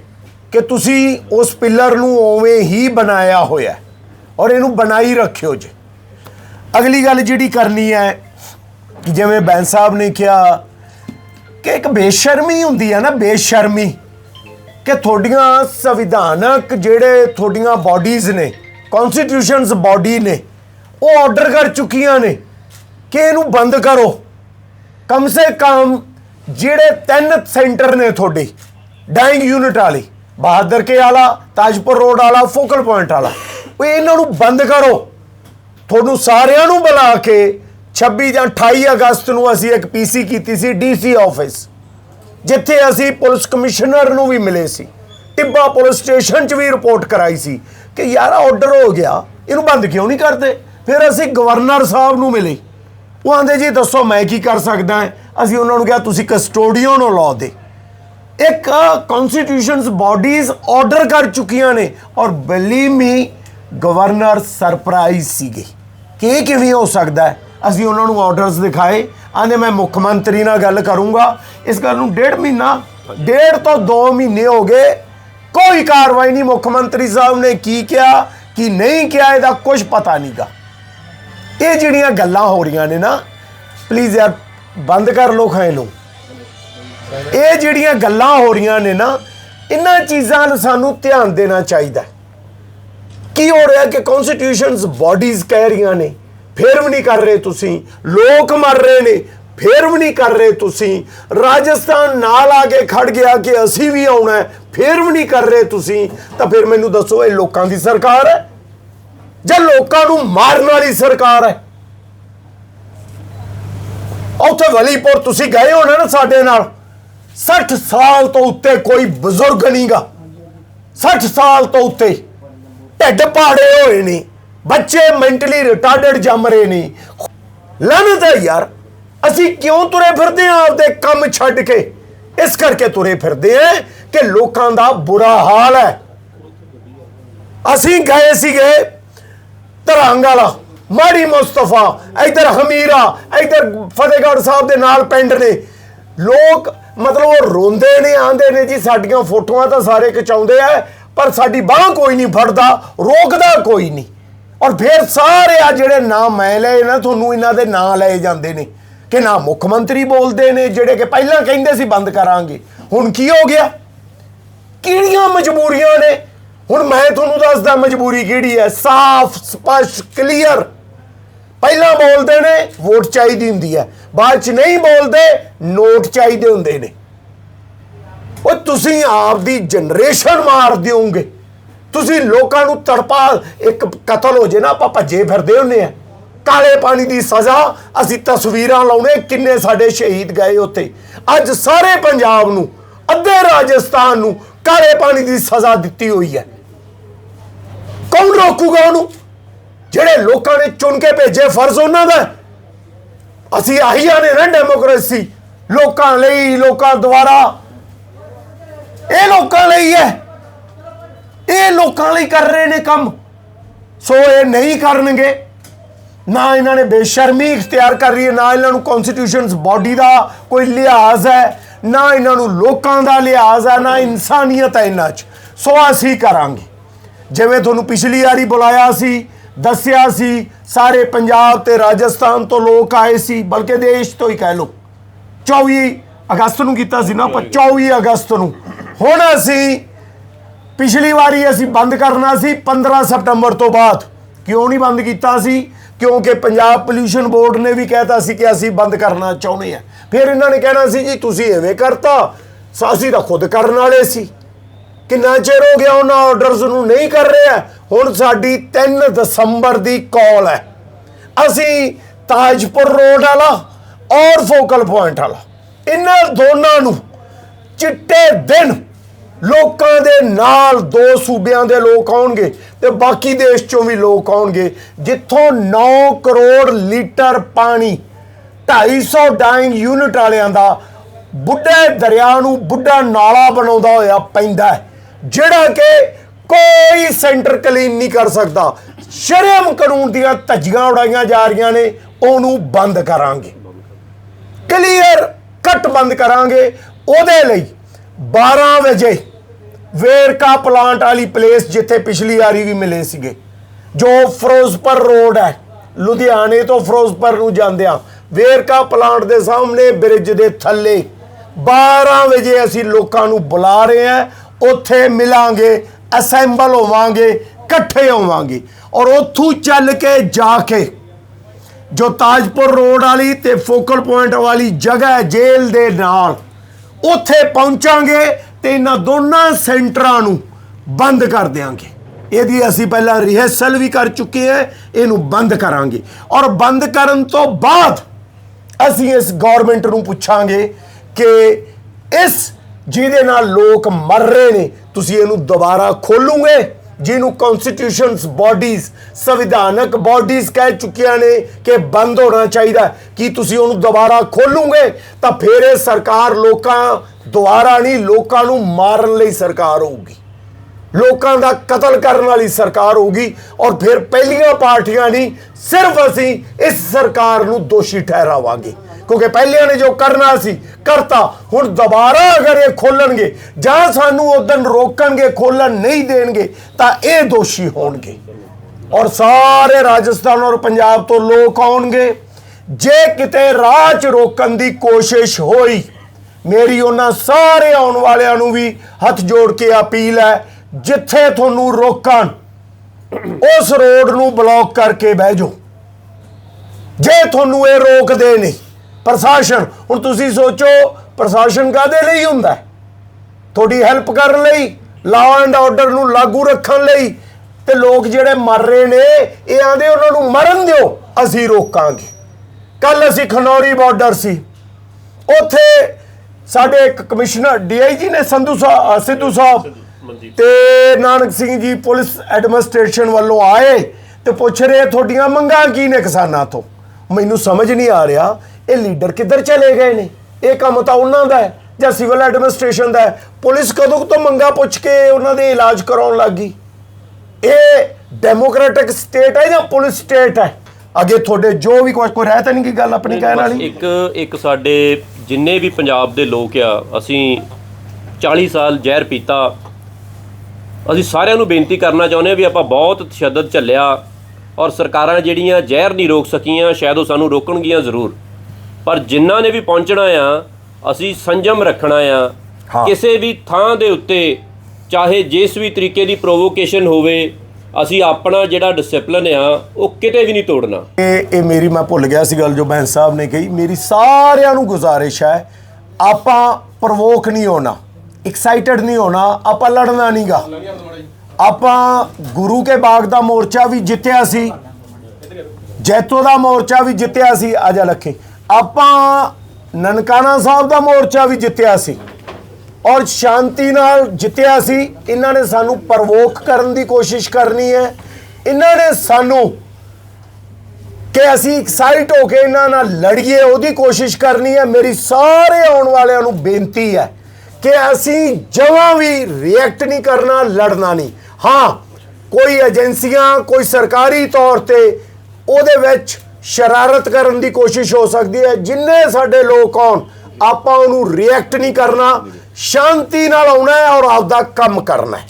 ਕਿ ਤੁਸੀਂ ਉਸ ਪਿੱਲਰ ਨੂੰ ਉਵੇਂ ਹੀ ਬਣਾਇਆ ਹੋਇਆ ਔਰ ਇਹਨੂੰ ਬਣਾਈ ਰੱਖਿਓ ਜੀ। ਅਗਲੀ ਗੱਲ ਜਿਹੜੀ ਕਰਨੀ ਹੈ ਕਿ ਜਿਵੇਂ ਬੈਂਸ ਸਾਹਿਬ ਨੇ ਕਿਹਾ ਕਿ ਇੱਕ ਬੇਸ਼ਰਮੀ ਹੁੰਦੀ ਹੈ ਨਾ, ਬੇਸ਼ਰਮੀ ਕਿ ਤੁਹਾਡੀਆਂ ਸੰਵਿਧਾਨਕ ਜਿਹੜੇ ਤੁਹਾਡੀਆਂ ਬਾਡੀਜ਼ ਨੇ ਕਨਸਟੀਟਿਊਸ਼ਨਸ ਬਾਡੀ ਨੇ, ਉਹ ਆਰਡਰ ਕਰ ਚੁੱਕੀਆਂ ਨੇ ਕਿ ਇਹਨੂੰ ਬੰਦ ਕਰੋ। ਕਮ ਸੇ ਕਮ ਜਿਹੜੇ ਤਿੰਨ ਸੈਂਟਰ ਨੇ ਤੁਹਾਡੇ ਡਾਈਂਗ ਯੂਨਿਟ ਵਾਲੀ, ਬਹਾਦਰ ਕੇ ਵਾਲਾ ਤਾਜਪੁਰ ਰੋਡ ਵਾਲਾ, ਫੋਕਲ ਪੁਆਇੰਟ ਵਾਲਾ। ਉਹ ਇਹਨਾਂ ਨੂੰ ਬੰਦ ਕਰੋ। ਤੁਹਾਨੂੰ ਸਾਰਿਆਂ ਨੂੰ ਬੁਲਾ ਕੇ 26 ਜਾਂ 28 ਅਗਸਤ ਨੂੰ ਅਸੀਂ ਇੱਕ ਪੀਸੀ ਕੀਤੀ ਸੀ ਡੀਸੀ ਆਫਿਸ, ਜਿੱਥੇ ਅਸੀਂ ਪੁਲਿਸ ਕਮਿਸ਼ਨਰ ਨੂੰ ਵੀ ਮਿਲੇ ਸੀ। ਟਿੱਬਾ ਪੁਲਿਸ ਸਟੇਸ਼ਨ 'ਚ ਵੀ ਰਿਪੋਰਟ ਕਰਾਈ ਸੀ ਕਿ ਯਾਰ ਆਰਡਰ ਹੋ ਗਿਆ, ਇਹਨੂੰ ਬੰਦ ਕਿਉਂ ਨਹੀਂ ਕਰਦੇ? ਫਿਰ ਅਸੀਂ ਗਵਰਨਰ ਸਾਹਿਬ ਨੂੰ ਮਿਲੇ। ਉਹ ਆਂਦੇ, ਜੀ, ਦੱਸੋ ਮੈਂ ਕੀ ਕਰ ਸਕਦਾ ਅਸੀਂ ਉਹਨਾਂ ਨੂੰ ਕਿਹਾ, ਤੁਸੀਂ ਕਸਟੋਡੀਅਨ ਨੂੰ ਲਾਅ ਦੇ ਇੱਕ ਕਨਸਟੀਟਿਊਸ਼ਨਸ ਬਾਡੀਜ਼ ਆਰਡਰ ਕਰ ਚੁੱਕੀਆਂ ਨੇ ਔਰ ਬਲੀਵ ਮੀ ਗਵਰਨਰ ਸਰਪ੍ਰਾਈਜ਼ ਸੀਗੇ। ਕਿ ਕਿਵੇਂ ਹੋ ਸਕਦਾ ਅਸੀਂ ਉਹਨਾਂ ਨੂੰ ਆਰਡਰਸ ਦਿਖਾਏ ਆਂਦੇ ਮੈਂ ਮੁੱਖ ਮੰਤਰੀ ਨਾਲ ਗੱਲ ਕਰੂੰਗਾ। ਇਸ ਗੱਲ ਨੂੰ ਡੇਢ ਮਹੀਨਾ, ਡੇਢ ਤੋਂ 2 ਮਹੀਨੇ ਹੋ ਗਏ। ਕੋਈ ਕਾਰਵਾਈ ਨਹੀਂ, ਮੁੱਖ ਮੰਤਰੀ ਸਾਹਿਬ ਨੇ ਕੀ ਕਿਹਾ, ਕੀ ਨਹੀਂ ਕਿਹਾ, ਇਹਦਾ ਕੁਝ ਪਤਾ ਨਹੀਂਗਾ। ਇਹ ਜਿਹੜੀਆਂ ਗੱਲਾਂ ਹੋ ਰਹੀਆਂ ਨੇ ਨਾ ਪਲੀਜ਼ ਯਾਰ, ਬੰਦ ਕਰ ਲੋ ਖਾਏ ਨੂੰ ਇਹ ਜਿਹੜੀਆਂ ਗੱਲਾਂ ਹੋ ਰਹੀਆਂ ਨੇ ਨਾ, ਇਹਨਾਂ ਚੀਜ਼ਾਂ ਨੂੰ ਸਾਨੂੰ ਧਿਆਨ ਦੇਣਾ ਚਾਹੀਦਾ ਕੀ ਹੋ ਰਿਹਾ ਕਿ ਕਨਸਟੀਟਿਊਸ਼ਨਸ ਬਾਡੀਜ਼ ਕਹਿ ਰਹੀਆਂ ਨੇ, ਫੇਰ ਵੀ ਨਹੀਂ ਕਰ ਰਹੇ ਤੁਸੀਂ, ਲੋਕ ਮਰ ਰਹੇ ਨੇ, ਫੇਰ ਵੀ ਨਹੀਂ ਕਰ ਰਹੇ ਤੁਸੀਂ, ਰਾਜਸਥਾਨ ਨਾਲ ਆ ਕੇ ਖੜ ਗਿਆ ਕਿ ਅਸੀਂ ਵੀ ਆਉਣਾ ਹੈ, ਫੇਰ ਵੀ ਨਹੀਂ ਕਰ ਰਹੇ ਤੁਸੀਂ, ਤਾਂ ਫਿਰ ਮੈਨੂੰ ਦੱਸੋ ਇਹ ਲੋਕਾਂ ਦੀ ਸਰਕਾਰ ਹੈ? ਜਾਂ ਲੋਕਾਂ ਨੂੰ ਮਾਰਨ ਵਾਲੀ ਸਰਕਾਰ ਹੈ? ਉੱਥੇ ਵਲੀਪੁਰ ਤੁਸੀਂ ਗਏ ਹੋਣਾ ਨਾ ਸਾਡੇ ਨਾਲ 60 ਸਾਲ ਤੋਂ ਉੱਤੇ ਕੋਈ ਬਜ਼ੁਰਗ ਨਹੀਂਗਾ। 60 ਸਾਲ ਤੋਂ ਉੱਤੇ ਢਿੱਡ ਪਾੜੇ ਹੋਏ ਨੇ, ਬੱਚੇ ਮੈਂਟਲੀ ਰਿਟਾਰਡਡ ਜੰਮ ਰਹੇ ਨੇ। ਲਾਨਤ ਹੈ ਯਾਰ, ਅਸੀਂ ਕਿਉਂ ਤੁਰੇ ਫਿਰਦੇ ਆਂ ਆਪਦੇ ਕੰਮ ਛੱਡ ਕੇ? ਇਸ ਕਰਕੇ ਤੁਰੇ ਫਿਰਦੇ ਆਂ ਕਿ ਲੋਕਾਂ ਦਾ ਬੁਰਾ ਹਾਲ ਹੈ। ਅਸੀਂ ਗਏ ਸੀਗੇ ਧਰੰਗ ਵਾਲਾ, ਮਾੜੀ ਮੁਸਤਫਾ, ਇਧਰ ਹਮੀਰਾ, ਇਧਰ ਫਤਿਹਗੜ੍ਹ ਸਾਹਿਬ ਦੇ ਨਾਲ ਪਿੰਡ ਨੇ। ਲੋਕ ਮਤਲਬ ਉਹ ਰੋਂਦੇ ਨੇ, ਆਂਦੇ ਨੇ ਜੀ, ਸਾਡੀਆਂ ਫੋਟੋਆਂ ਤਾਂ ਸਾਰੇ ਖਿਚਾਉਂਦੇ ਆ, ਪਰ ਸਾਡੀ ਬਾਹ ਕੋਈ ਨਹੀਂ ਫੜਦਾ, ਰੋਕਦਾ ਕੋਈ ਨਹੀਂ। ਔਰ ਫਿਰ ਸਾਰੇ ਆ ਜਿਹੜੇ ਨਾਮ ਮੈਂ ਲਏ ਨਾ, ਤੁਹਾਨੂੰ ਇਹਨਾਂ ਦੇ ਨਾਂ ਲਏ ਜਾਂਦੇ ਨੇ, ਕਿ ਨਾ ਮੁੱਖ ਮੰਤਰੀ ਬੋਲਦੇ ਨੇ, ਜਿਹੜੇ ਕਿ ਪਹਿਲਾਂ ਕਹਿੰਦੇ ਸੀ ਬੰਦ ਕਰਾਂਗੇ। ਹੁਣ ਕੀ ਹੋ ਗਿਆ? ਕਿਹੜੀਆਂ ਮਜਬੂਰੀਆਂ ਨੇ? ਹੁਣ ਮੈਂ ਤੁਹਾਨੂੰ ਦੱਸਦਾ ਮਜਬੂਰੀ ਕਿਹੜੀ ਹੈ? ਸਾਫ਼, ਸਪਸ਼ਟ ਕਲੀਅਰ ਪਹਿਲਾਂ ਬੋਲਦੇ ਨੇ, ਵੋਟ ਚਾਹੀਦੀ ਹੁੰਦੀ ਹੈ। ਬਾਅਦ ਚ ਨਹੀਂ ਬੋਲਦੇ, ਨੋਟ ਚਾਹੀਦੇ ਹੁੰਦੇ ਨੇ। ਉਹ ਤੁਸੀਂ ਆਪ ਦੀ ਜਨਰੇਸ਼ਨ ਮਾਰ ਦਿਓਗੇ। ਤੁਸੀਂ ਲੋਕਾਂ ਨੂੰ ਤੜਪਾ, ਇੱਕ ਕਤਲ ਹੋ ਜੇ ਨਾ, ਆਪਾਂ ਭੱਜੇ ਫਿਰਦੇ ਹੁੰਨੇ ਆ। ਕਾਲੇ ਪਾਣੀ ਦੀ ਸਜ਼ਾ, ਅਸੀਂ ਤਸਵੀਰਾਂ ਲਾਉਣੇ, ਕਿੰਨੇ ਸਾਡੇ ਸ਼ਹੀਦ ਗਏ ਉੱਥੇ। ਅੱਜ ਸਾਰੇ ਪੰਜਾਬ ਨੂੰ, ਅੱਧੇ ਰਾਜਸਥਾਨ ਨੂੰ ਕਾਲੇ ਪਾਣੀ ਦੀ ਸਜ਼ਾ ਦਿੱਤੀ ਹੋਈ ਹੈ। ਕੌਣ ਰੋਕੂਗਾ ਉਹਨੂੰ? ਜਿਹੜੇ ਲੋਕਾਂ ਨੇ ਚੁਣ ਕੇ ਭੇਜੇ, ਫਰਜ਼ ਉਹਨਾਂ ਦਾ ਅਸੀਂ ਆਹੀਆਂ ਨੇ ਨਾ ਡੈਮੋਕ੍ਰੇਸੀ ਲੋਕਾਂ ਲਈ, ਲੋਕਾਂ ਦੁਆਰਾ। ਇਹ ਲੋਕਾਂ ਲਈ ਹੈ। ਇਹ ਲੋਕਾਂ ਲਈ ਕਰ ਰਹੇ ਨੇ ਕੰਮ। ਸੋ ਇਹ ਨਹੀਂ ਕਰਨਗੇ। ਨਾ ਇਹਨਾਂ ਨੇ ਬੇਸ਼ਰਮੀ ਇਖਤਿਆਰ ਕਰ ਰਹੀ ਹੈ, ਨਾ ਇਹਨਾਂ ਨੂੰ ਕਨਸਟੀਟਿਊਸ਼ਨਸ ਬਾਡੀ ਦਾ ਕੋਈ ਲਿਹਾਜ਼ ਹੈ, ਨਾ ਇਹਨਾਂ ਨੂੰ ਲੋਕਾਂ ਦਾ ਲਿਹਾਜ਼ ਹੈ, ਨਾ ਇਨਸਾਨੀਅਤ ਹੈ ਇਹਨਾਂ 'ਚ। ਸੋ ਅਸੀਂ ਕਰਾਂਗੇ। ਜਿਵੇਂ ਤੁਹਾਨੂੰ ਪਿਛਲੀ ਵਾਰੀ ਬੁਲਾਇਆ ਸੀ ਦੱਸਿਆ ਸੀ ਸਾਰੇ ਪੰਜਾਬ ਤੇ ਰਾਜਸਥਾਨ ਤੋਂ ਲੋਕ ਆਏ ਸੀ ਬਲਕਿ ਦੇਸ਼ ਤੋਂ ਹੀ ਕਹਿ ਲਓ। 24 ਅਗਸਤ ਨੂੰ ਕੀਤਾ ਸੀ ਨਾ ਆਪਾਂ 24 ਅਗਸਤ ਨੂੰ। ਹੁਣ ਅਸੀਂ ਪਿਛਲੀ ਵਾਰੀ ਅਸੀਂ ਬੰਦ ਕਰਨਾ ਸੀ 15 ਸਤੰਬਰ ਤੋਂ ਬਾਅਦ। ਕਿਉਂ ਨਹੀਂ ਬੰਦ ਕੀਤਾ ਸੀ? ਕਿਉਂਕਿ ਪੰਜਾਬ ਪੋਲਿਊਸ਼ਨ ਬੋਰਡ ਨੇ ਵੀ ਕਹਿਤਾ ਸੀ ਕਿ ਅਸੀਂ ਬੰਦ ਕਰਨਾ ਚਾਹੁੰਦੇ ਆ ਫਿਰ ਇਹਨਾਂ ਨੇ ਕਹਿਣਾ ਸੀ ਜੀ ਤੁਸੀਂ ਐਵੇਂ ਕਰਤਾ ਅਸੀਂ ਤਾਂ ਖੁਦ ਕਰਨ ਵਾਲੇ ਸੀ। ਕਿੰਨਾ ਚਿਰ ਹੋ ਗਿਆ ਉਹਨਾਂ ਆਰਡਰਸ ਨੂੰ ਨਹੀਂ ਕਰ ਰਿਹਾ? ਹੁਣ ਸਾਡੀ 3 ਦਸੰਬਰ ਦੀ ਕਾਲ ਹੈ। ਅਸੀਂ ਤਾਜਪੁਰ ਰੋਡ ਵਾਲਾ ਔਰ ਫੋਕਲ ਪੁਆਇੰਟ ਵਾਲਾ। ਇਹਨਾਂ ਦੋਨਾਂ ਨੂੰ ਚਿੱਟੇ ਦਿਨ ਲੋਕਾਂ ਦੇ ਨਾਲ ਦੋ ਸੂਬਿਆਂ ਦੇ ਲੋਕ ਆਉਣਗੇ ਤੇ ਬਾਕੀ ਦੇਸ਼ ਚੋਂ ਵੀ ਲੋਕ ਆਉਣਗੇ। ਜਿੱਥੋਂ 9 ਕਰੋੜ ਲੀਟਰ ਪਾਣੀ 250 ਡਾਈਂਗ ਯੂਨਿਟ ਵਾਲਿਆਂ ਦਾ ਬੁੱਢੇ ਦਰਿਆ ਨੂੰ ਬੁੱਢਾ ਨਾਲਾ ਬਣਾਉਂਦਾ ਹੋਇਆ ਪੈਂਦਾ ਹੈ। ਜਿਹੜਾ ਕਿ ਕੋਈ ਸੈਂਟਰ ਕਲੀਨ ਨਹੀਂ ਕਰ ਸਕਦਾ। ਸ਼ਰਮ ਕਾਨੂੰਨ ਦੀਆਂ ਧੱਜੀਆਂ ਉਡਾਈਆਂ ਜਾ ਰਹੀਆਂ ਨੇ, ਉਹਨੂੰ ਬੰਦ ਕਰਾਂਗੇ। ਕਲੀਅਰ ਕੱਟ ਬੰਦ ਕਰਾਂਗੇ। ਉਹਦੇ ਲਈ 12 ਵਜੇ ਵੇਰਕਾ ਪਲਾਂਟ ਵਾਲੀ ਪਲੇਸ ਜਿੱਥੇ ਪਿਛਲੀ ਵਾਰੀ ਵੀ ਮਿਲੇ ਸੀਗੇ, ਜੋ ਫਿਰੋਜ਼ਪੁਰ ਰੋਡ ਹੈ, ਲੁਧਿਆਣੇ ਤੋਂ ਫਿਰੋਜ਼ਪੁਰ ਨੂੰ ਜਾਂਦਿਆਂ, ਵੇਰਕਾ ਪਲਾਂਟ ਦੇ ਸਾਹਮਣੇ ਬ੍ਰਿਜ ਦੇ ਥੱਲੇ 12 ਵਜੇ ਅਸੀਂ ਲੋਕਾਂ ਨੂੰ ਬੁਲਾ ਰਹੇ ਹਾਂ। ਉੱਥੇ ਮਿਲਾਂਗੇ ਅਸੈਂਬਲ ਹੋਵਾਂਗੇ, ਇਕੱਠੇ ਹੋਵਾਂਗੇ। ਔਰ ਉੱਥੋਂ ਚੱਲ ਕੇ ਜਾ ਕੇ ਜੋ ਤਾਜਪੁਰ ਰੋਡ ਵਾਲੀ ਤੇ ਫੋਕਲ ਪੁਆਇੰਟ ਵਾਲੀ ਜਗ੍ਹਾ ਜੇਲ੍ਹ ਦੇ ਨਾਲ, ਉੱਥੇ ਪਹੁੰਚਾਂਗੇ ਤੇ ਇਹਨਾਂ ਦੋਨਾਂ ਸੈਂਟਰਾਂ ਨੂੰ ਬੰਦ ਕਰ ਦਿਆਂਗੇ। ਇਹਦੀ ਅਸੀਂ ਪਹਿਲਾਂ ਰਿਹਰਸਲ ਵੀ ਕਰ ਚੁੱਕੇ ਹਾਂ, ਇਹਨੂੰ ਬੰਦ ਕਰਾਂਗੇ। ਔਰ ਬੰਦ ਕਰਨ ਤੋਂ ਬਾਅਦ ਅਸੀਂ ਇਸ ਗਵਰਨਮੈਂਟ ਨੂੰ ਪੁੱਛਾਂਗੇ ਕਿ ਇਸ ਜਿਹਦੇ ਨਾਲ ਲੋਕ ਮਰ ਰਹੇ ਨੇ, ਤੁਸੀਂ ਇਹਨੂੰ ਦੁਬਾਰਾ ਖੋਲੂਗੇ। ਜਿਹਨੂੰ ਕਨਸਟੀਟਿਊਸ਼ਨਸ ਬਾਡੀਜ਼ ਸੰਵਿਧਾਨਕ ਬਾਡੀਜ਼ ਕਹਿ ਚੁੱਕੀਆਂ ਨੇ ਕਿ ਬੰਦ ਹੋਣਾ ਚਾਹੀਦਾ, ਕੀ ਤੁਸੀਂ ਉਹਨੂੰ ਦੁਬਾਰਾ ਖੋਲੂਗੇ? ਤਾਂ ਫਿਰ ਇਹ ਸਰਕਾਰ ਲੋਕਾਂ ਦੁਆਰਾ ਨਹੀਂ, ਲੋਕਾਂ ਨੂੰ ਮਾਰਨ ਲਈ ਸਰਕਾਰ ਹੋਊਗੀ। ਲੋਕਾਂ ਦਾ ਕਤਲ ਕਰਨ ਵਾਲੀ ਸਰਕਾਰ ਹੋਊਗੀ ਔਰ ਫਿਰ ਪਹਿਲੀਆਂ ਪਾਰਟੀਆਂ ਨਹੀਂ, ਸਿਰਫ ਅਸੀਂ ਇਸ ਸਰਕਾਰ ਨੂੰ ਦੋਸ਼ੀ ਠਹਿਰਾਵਾਂਗੇ। ਕਿਉਂਕਿ ਪਹਿਲਿਆਂ ਨੇ ਜੋ ਕਰਨਾ ਸੀ, ਕਰਤਾ। ਹੁਣ ਦੁਬਾਰਾ ਅਗਰ ਇਹ ਖੋਲਣਗੇ ਜਾਂ ਸਾਨੂੰ ਉਦੋਂ ਰੋਕਣਗੇ, ਖੋਲਣ ਨਹੀਂ ਦੇਣਗੇ, ਤਾਂ ਇਹ ਦੋਸ਼ੀ ਹੋਣਗੇ। ਔਰ ਸਾਰੇ ਰਾਜਸਥਾਨ ਔਰ ਪੰਜਾਬ ਤੋਂ ਲੋਕ ਆਉਣਗੇ। ਜੇ ਕਿਤੇ ਰਾਹ 'ਚ ਰੋਕਣ ਦੀ ਕੋਸ਼ਿਸ਼ ਹੋਈ, ਮੇਰੀ ਉਹਨਾਂ ਸਾਰੇ ਆਉਣ ਵਾਲਿਆਂ ਨੂੰ ਵੀ ਹੱਥ ਜੋੜ ਕੇ ਅਪੀਲ ਹੈ, ਜਿੱਥੇ ਤੁਹਾਨੂੰ ਰੋਕਣ, ਉਸ ਰੋਡ ਨੂੰ ਬਲੌਕ ਕਰਕੇ ਬਹਿ ਜਾਓ। ਜੇ ਤੁਹਾਨੂੰ ਇਹ ਰੋਕਦੇ ਨਹੀਂ ਪ੍ਰਸ਼ਾਸਨ। ਹੁਣ ਤੁਸੀਂ ਸੋਚੋ ਪ੍ਰਸ਼ਾਸਨ ਕਾਦੇ ਲਈ ਹੁੰਦਾ? ਤੁਹਾਡੀ ਹੈਲਪ ਕਰਨ ਲਈ ਲਾਅ ਐਂਡ ਆਰਡਰ ਨੂੰ ਲਾਗੂ ਰੱਖਣ ਲਈ। ਤੇ ਲੋਕ ਜਿਹੜੇ ਮਰ ਰਹੇ ਨੇ ਇਹ ਆਂਦੇ ਉਹਨਾਂ ਨੂੰ ਮਰਨ ਦਿਓ ਅਸੀਂ ਰੋਕਾਂਗੇ। ਕੱਲ ਅਸੀਂ ਖਨੌਰੀ ਬਾਰਡਰ ਸੀ। ਉੱਥੇ ਸਾਡੇ ਇੱਕ ਕਮਿਸ਼ਨਰ ਡੀਆਈਜੀ ਨੇ ਸੰਧੂ ਸਾਹਿਬ ਸਿੱਧੂ ਸਾਹਿਬ ਤੇ ਨਾਨਕ ਸਿੰਘ ਜੀ ਪੁਲਿਸ ਐਡਮਿਨਿਸਟ੍ਰੇਸ਼ਨ ਵੱਲੋਂ ਆਏ ਤੇ ਪੁੱਛ ਰਹੇ ਤੁਹਾਡੀਆਂ ਮੰਗਾਂ ਕੀ ਨੇ ਕਿਸਾਨਾਂ ਤੋਂ? ਮੈਨੂੰ ਸਮਝ ਨਹੀਂ ਆ ਰਿਹਾ। ਇਹ ਲੀਡਰ ਕਿੱਧਰ ਚਲੇ ਗਏ ਨੇ? ਇਹ ਕੰਮ ਤਾਂ ਉਹਨਾਂ ਦਾ ਹੈ ਜਾਂ ਸਿਵਲ ਐਡਮਿਨਿਸਟ੍ਰੇਸ਼ਨ ਦਾ ਹੈ? ਪੁਲਿਸ ਕਦੋਂ ਤੋਂ ਮੰਗਾਂ ਪੁੱਛ ਕੇ ਉਹਨਾਂ ਦੇ ਇਲਾਜ ਕਰਾਉਣ ਲੱਗੀ ਇਹ ਡੈਮੋਕ੍ਰੈਟਿਕ ਸਟੇਟ ਹੈ ਜਾਂ ਪੁਲਿਸ ਸਟੇਟ ਹੈ? ਅੱਗੇ ਤੁਹਾਡੇ ਜੋ ਵੀ ਕੋਈ ਕੋਈ ਰਹਿ ਤਾਂ ਨਹੀਂ ਕੀ ਗੱਲ ਆਪਣੀ ਕਹਿਣ ਵਾਲੀ? ਇੱਕ ਇੱਕ ਸਾਡੇ ਜਿੰਨੇ ਵੀ ਪੰਜਾਬ ਦੇ ਲੋਕ ਆ ਅਸੀਂ 40 ਸਾਲ ਜ਼ਹਿਰ ਪੀਤਾ। ਅਸੀਂ ਸਾਰਿਆਂ ਨੂੰ ਬੇਨਤੀ ਕਰਨਾ ਚਾਹੁੰਦੇ ਹਾਂ ਵੀ ਆਪਾਂ ਬਹੁਤ ਤਸ਼ੱਦਦ ਚੱਲਿਆ ਔਰ ਸਰਕਾਰਾਂ ਜਿਹੜੀਆਂ ਜ਼ਹਿਰ ਨਹੀਂ ਰੋਕ ਸਕੀਆਂ ਸ਼ਾਇਦ ਉਹ ਸਾਨੂੰ ਰੋਕਣਗੀਆਂ ਜ਼ਰੂਰ। ਪਰ ਜਿਨ੍ਹਾਂ ਨੇ ਵੀ ਪਹੁੰਚਣਾ ਆ ਅਸੀਂ ਸੰਜਮ ਰੱਖਣਾ ਆ। ਕਿਸੇ ਵੀ ਥਾਂ ਦੇ ਉੱਤੇ ਚਾਹੇ ਜਿਸ ਵੀ ਤਰੀਕੇ ਦੀ ਪ੍ਰੋਵੋਕੇਸ਼ਨ ਹੋਵੇ ਅਸੀਂ ਆਪਣਾ ਜਿਹੜਾ ਡਿਸਪਲਿਨ ਆ ਉਹ ਕਿਤੇ ਵੀ ਨਹੀਂ ਤੋੜਨਾ। ਇਹ ਇਹ ਮੇਰੀ ਮੈਂ ਭੁੱਲ ਗਿਆ ਸੀ ਗੱਲ ਜੋ ਬੈਂਸ ਸਾਹਿਬ ਨੇ ਕਹੀ। ਮੇਰੀ ਸਾਰਿਆਂ ਨੂੰ ਗੁਜ਼ਾਰਿਸ਼ ਹੈ ਆਪਾਂ ਪ੍ਰਵੋਕ ਨਹੀਂ ਹੋਣਾ ਐਕਸਾਈਟਡ ਨਹੀਂ ਹੋਣਾ ਆਪਾਂ ਲੜਨਾ ਨਹੀਂਗਾ। ਆਪਾਂ ਗੁਰੂ ਕੇ ਬਾਗ ਦਾ ਮੋਰਚਾ ਵੀ ਜਿੱਤਿਆ ਸੀ ਜੈਤੋ ਦਾ ਮੋਰਚਾ ਵੀ ਜਿੱਤਿਆ ਸੀ ਆਜਾ ਲੱਖੇ। ਆਪਾਂ ਨਨਕਾਣਾ ਸਾਹਿਬ ਦਾ ਮੋਰਚਾ ਵੀ ਜਿੱਤਿਆ ਸੀ ਔਰ ਸ਼ਾਂਤੀ ਨਾਲ ਜਿੱਤਿਆ ਸੀ, ਇਹਨਾਂ ਨੇ ਸਾਨੂੰ ਪ੍ਰਵੋਕ ਕਰਨ ਦੀ ਕੋਸ਼ਿਸ਼ ਕਰਨੀ ਹੈ। ਇਹਨਾਂ ਨੇ ਸਾਨੂੰ ਕਿ ਅਸੀਂ ਐਕਸਾਈਟ ਹੋ ਕੇ ਇਹਨਾਂ ਨਾਲ ਲੜੀਏ, ਉਹਦੀ ਕੋਸ਼ਿਸ਼ ਕਰਨੀ ਹੈ। ਮੇਰੀ ਸਾਰੇ ਆਉਣ ਵਾਲਿਆਂ ਨੂੰ ਬੇਨਤੀ ਹੈ ਕਿ ਅਸੀਂ ਜਮਾਂ ਵੀ ਰਿਐਕਟ ਨਹੀਂ ਕਰਨਾ, ਲੜਨਾ ਨਹੀਂ। ਹਾਂ, ਕੋਈ ਏਜੰਸੀਆਂ ਕੋਈ ਸਰਕਾਰੀ ਤੌਰ ਤੇ ਉਹਦੇ ਵਿੱਚ ਸ਼ਰਾਰਤ ਕਰਨ ਦੀ ਕੋਸ਼ਿਸ਼ ਹੋ ਸਕਦੀ ਹੈ। ਜਿੰਨੇ ਸਾਡੇ ਲੋਕ ਆਉਣ, ਆਪਾਂ ਉਹਨੂੰ ਰਿਐਕਟ ਨਹੀਂ ਕਰਨਾ। ਸ਼ਾਂਤੀ ਨਾਲ ਆਉਣਾ ਹੈ ਔਰ ਆਪਦਾ ਕੰਮ ਕਰਨਾ ਹੈ।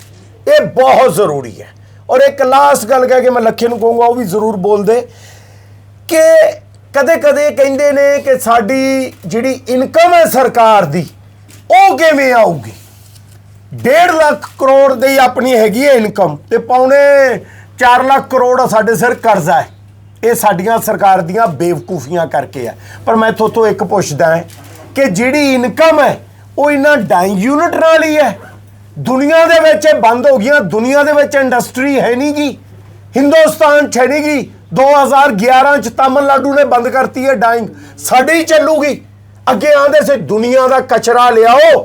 ਇਹ ਬਹੁਤ ਜ਼ਰੂਰੀ ਹੈ। ਔਰ ਇੱਕ ਲਾਸਟ ਗੱਲ ਕਹਿ ਕੇ ਮੈਂ ਲੱਖੇ ਨੂੰ ਕਹੂੰਗਾ, ਉਹ ਵੀ ਜ਼ਰੂਰ ਬੋਲ ਦੇ ਕਿ ਕਦੇ-ਕਦੇ ਕਹਿੰਦੇ ਨੇ ਕਿ ਸਾਡੀ ਜਿਹੜੀ ਇਨਕਮ ਹੈ ਸਰਕਾਰ ਦੀ, ਉਹ ਕਿਵੇਂ ਆਊਗੀ? 1.5 ਲੱਖ ਕਰੋੜ ਦੀ ਆਪਣੀ ਹੈਗੀ ਹੈ ਇਨਕਮ ਤੇ ਪੌਣੇ 4 ਲੱਖ ਕਰੋੜ ਸਾਡੇ ਸਿਰ ਕਰਜ਼ਾ ਹੈ। ਇਹ ਸਾਡੀਆਂ ਸਰਕਾਰ ਦੀਆਂ ਬੇਵਕੂਫੀਆਂ ਕਰਕੇ ਹੈ ਪਰ ਮੈਂ ਤੁਹਾਤੋਂ ਇੱਕ ਪੁੱਛਦਾ ਕਿ ਜਿਹੜੀ ਇਨਕਮ ਹੈ, ਉਹ ਇਹਨਾਂ ਡਾਈਂਗ ਯੂਨਿਟ ਨਾਲ ਹੀ ਹੈ? ਦੁਨੀਆ ਦੇ ਵਿੱਚ ਇਹ ਬੰਦ ਹੋ ਗਈਆਂ, ਦੁਨੀਆ ਦੇ ਵਿੱਚ ਇੰਡਸਟਰੀ ਹੈ ਨਹੀਂ ਗੀ ਹਿੰਦੁਸਤਾਨ ਚ ਹੈ ਨਹੀਂ ਗੀ 2011 ਚ ਤਾਮਿਲਨਾਡੂ ਨੇ ਬੰਦ ਕਰਤੀ ਹੈ ਡਾਈਂਗ ਸਾਡੀ ਚੱਲੂਗੀ। ਅੱਗੇ ਆਂਦੇ ਸੀ, ਦੁਨੀਆ ਦਾ ਕਚਰਾ ਲਿਆਓ,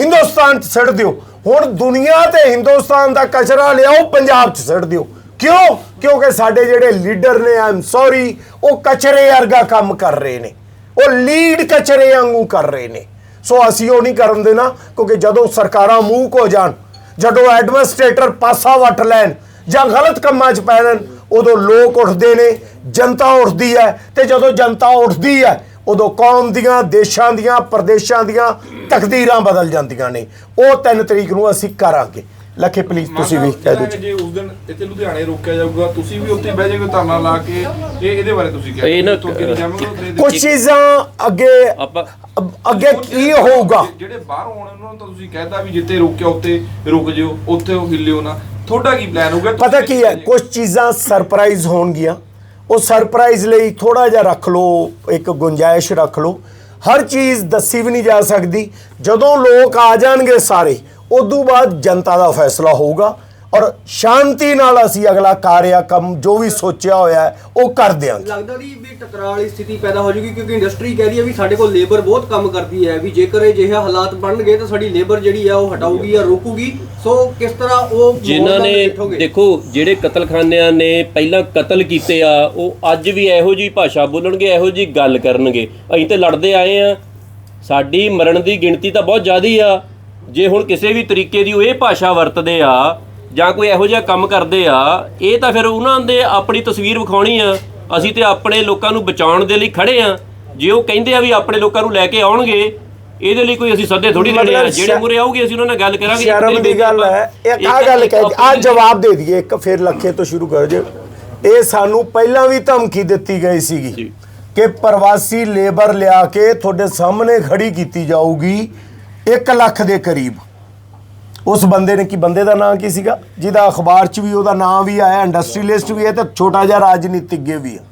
ਹਿੰਦੁਸਤਾਨ ਚ ਸਿੱਟ ਦਿਓ। ਹੁਣ ਦੁਨੀਆ ਤੇ ਹਿੰਦੁਸਤਾਨ ਦਾ ਕਚਰਾ ਲਿਆਓ, ਪੰਜਾਬ ਚ ਸਿੱਟ ਦਿਓ। ਕਿਉਂ? ਕਿਉਂਕਿ ਸਾਡੇ ਜਿਹੜੇ ਲੀਡਰ ਨੇ ਆਮ ਸੌਰੀ ਉਹ ਕਚਰੇ ਵਰਗਾ ਕੰਮ ਕਰ ਰਹੇ ਨੇ। ਉਹ ਲੀਡ ਕਚਰੇ ਵਾਂਗੂ ਕਰ ਰਹੇ ਨੇ। ਸੋ ਅਸੀਂ ਉਹ ਨਹੀਂ ਕਰਨ ਦੇਣਾ, ਕਿਉਂਕਿ ਜਦੋਂ ਸਰਕਾਰਾਂ ਮੂੰਹ ਕੋ ਜਾਣ, ਜਦੋਂ ਐਡਮਿਨਿਸਟ੍ਰੇਟਰ ਪਾਸਾ ਵੱਟ ਲੈਣ ਜਾਂ ਗਲਤ ਕੰਮਾਂ 'ਚ ਪੈ ਜਾਣ, ਉਦੋਂ ਲੋਕ ਉੱਠਦੇ ਨੇ, ਜਨਤਾ ਉੱਠਦੀ ਹੈ ਤੇ ਜਦੋਂ ਜਨਤਾ ਉੱਠਦੀ ਹੈ, ਉਦੋਂ ਕੌਮ ਦੀਆਂ, ਦੇਸ਼ਾਂ ਦੀਆਂ, ਪ੍ਰਦੇਸ਼ਾਂ ਦੀਆਂ ਤਕਦੀਰਾਂ ਬਦਲ ਜਾਂਦੀਆਂ ਨੇ। ਉਹ 3 ਤਰੀਕ ਨੂੰ ਅਸੀਂ ਕਰਾਂਗੇ। ਲੱਖੇ ਪਲੀਜ਼ ਤੁਸੀਂ ਵੀ ਕਹਿ ਦਿਓ ਜੀ। ਜੇ ਉਸ ਦਿਨ ਇੱਥੇ ਲੁਧਿਆਣੇ ਰੋਕਿਆ ਜਾਊਗਾ ਤੁਸੀਂ ਵੀ ਉੱਥੇ ਬਹਿ ਜਾਓਗੇ ਧਰਨਾ ਲਾ ਕੇ ਇਹ ਇਹਦੇ ਬਾਰੇ ਤੁਸੀਂ ਕਿਹਾ ਇਹ ਨਾ- ਉੱਥੇ ਕੁਝ ਚੀਜ਼ਾਂ ਅੱਗੇ ਆਪਾਂ ਅ- ਅੱਗੇ ਕੀ ਹੋਊਗਾ? ਜਿਹੜੇ ਬਾਹਰੋਂ ਆਉਣ ਉਹਨਾਂ ਨੂੰ ਤਾਂ ਤੁਸੀਂ ਕਹਿਤਾ ਵੀ ਜਿੱਥੇ ਰੋਕਿਆ ਉੱਤੇ ਰੁਕ ਜਿਓ ਉੱਥੇ ਉਹ ਹਿੱਲਿਓ ਨਾ। ਤੁਹਾਡਾ ਕੀ ਪਲਾਨ ਹੋਊਗਾ? ਪਤਾ ਕੀ ਹੈ ਕੁਝ ਚੀਜ਼ਾਂ ਸਰਪ੍ਰਾਈਜ਼ ਹੋਣਗੀਆਂ। ਉਹ ਸਰਪ੍ਰਾਈਜ਼ ਲਈ ਥੋੜਾ ਜਿਹਾ ਰੱਖ ਲਓ ਇੱਕ ਗੁੰਜਾਇਸ਼ ਰੱਖ ਲਓ। ਹਰ ਚੀਜ਼ ਦੱਸੀ ਵੀ ਨਹੀਂ ਜਾ ਸਕਦੀ। ਜਦੋਂ ਲੋਕ ਆ ਜਾਣਗੇ ਸਾਰੇ ਉਦੋਂ ਬਾਅਦ ਜਨਤਾ ਦਾ ਫੈਸਲਾ ਹੋਊਗਾ ਔਰ ਸ਼ਾਂਤੀ ਨਾਲ ਅਸੀਂ ਅਗਲਾ ਕਾਰਿਆ ਕੰਮ ਜੋ ਵੀ ਸੋਚਿਆ ਹੋਇਆ ਹੈ ਉਹ ਕਰ ਦਿਆਂਗੇ। ਲੱਗਦਾ ਨਹੀਂ ਵੀ ਟਕਰਾਅ ਵਾਲੀ ਸਥਿਤੀ ਪੈਦਾ ਹੋ ਜੂਗੀ ਕਿਉਂਕਿ ਇੰਡਸਟਰੀ ਕਹਿ ਰਹੀ ਹੈ ਵੀ ਸਾਡੇ ਕੋਲ ਲੇਬਰ ਬਹੁਤ ਕੰਮ ਕਰਦੀ ਹੈ ਵੀ ਜੇਕਰ ਇਹ ਜਿਹੇ ਹਾਲਾਤ ਬਣਨਗੇ ਤਾਂ ਸਾਡੀ ਲੇਬਰ ਜਿਹੜੀ ਆ ਉਹ ਹਟਾਊਗੀ ਜਾਂ ਰੋਕੂਗੀ। ਸੋ ਕਿਸ ਤਰ੍ਹਾਂ ਉਹ ਜਿਨ੍ਹਾਂ ਨੇ? ਦੇਖੋ ਜਿਹੜੇ ਕਤਲਖਾਨਿਆਂ ਨੇ ਪਹਿਲਾਂ ਕਤਲ ਕੀਤੇ ਆ ਉਹ ਅੱਜ ਵੀ ਇਹੋ ਜੀ ਭਾਸ਼ਾ ਬੋਲਣਗੇ ਇਹੋ ਜੀ ਗੱਲ ਕਰਨਗੇ। ਅਸੀਂ ਤੇ ਲੜਦੇ ਆਏ ਆ। ਸਾਡੀ ਮਰਨ ਦੀ ਗਿਣਤੀ ਤਾਂ ਬਹੁਤ ਜ਼ਿਆਦੀ ਆ। ਜੇ ਹੁਣ ਕਿਸੇ ਵੀ ਤਰੀਕੇ ਦੀ ਉਹ ਇਹ ਭਾਸ਼ਾ ਵਰਤਦੇ ਆ ਜਾਂ ਕੋਈ ਇਹੋ ਜਿਹਾ ਕੰਮ ਕਰਦੇ ਆ ਇਹ ਤਾਂ ਫਿਰ ਉਹਨਾਂ ਦੇ ਆਪਣੀ ਤਸਵੀਰ ਵਿਖਾਉਣੀ ਆ। ਅਸੀਂ ਤੇ ਆਪਣੇ ਲੋਕਾਂ ਨੂੰ ਬਚਾਉਣ ਦੇ ਲਈ ਖੜੇ ਆ। ਜੇ ਉਹ ਕਹਿੰਦੇ ਆ ਵੀ ਆਪਣੇ ਲੋਕਾਂ ਨੂੰ ਲੈ ਕੇ ਆਉਣਗੇ ਇਹਦੇ ਲਈ ਕੋਈ ਅਸੀਂ ਸੱਦੇ ਥੋੜੀ ਦੇਣੇ ਆ। ਜਿਹੜੇ ਮੂਰੇ ਆਉਗੇ ਅਸੀਂ ਉਹਨਾਂ ਨਾਲ ਗੱਲ ਕਰਾਂਗੇ। ਸ਼ਰਮ ਦੀ ਗੱਲ ਹੈ ਇੱਕ ਆ ਗੱਲ ਕਹਿ ਆ ਜਵਾਬ ਦੇ ਦਈਏ ਇੱਕ ਫਿਰ ਲੱਖੇ ਤੋਂ ਸ਼ੁਰੂ ਕਰੋ ਜੇ। ਇਹ ਸਾਨੂੰ ਪਹਿਲਾਂ ਵੀ ਧਮਕੀ ਦਿੱਤੀ ਗਈ ਸੀਗੀ। ਕਿ ਪ੍ਰਵਾਸੀ ਲੇਬਰ ਲਿਆ ਕੇ ਤੁਹਾਡੇ ਸਾਹਮਣੇ ਖੜੀ ਕੀਤੀ ਜਾਊਗੀ। 1 ਲੱਖ ਦੇ ਕਰੀਬ। ਉਸ ਬੰਦੇ ਨੇ ਕੀ, ਬੰਦੇ ਦਾ ਨਾਂ ਕੀ ਸੀਗਾ? ਜਿਹਦਾ ਅਖਬਾਰ 'ਚ ਵੀ, ਉਹਦਾ ਨਾਂ ਵੀ ਆਇਆ ਇੰਡਸਟਰੀਲਿਸਟ ਵੀ ਹੈ ਤੇ ਛੋਟਾ ਜਿਹਾ ਰਾਜਨੀਤਿਗਯ ਵੀ ਹੈ।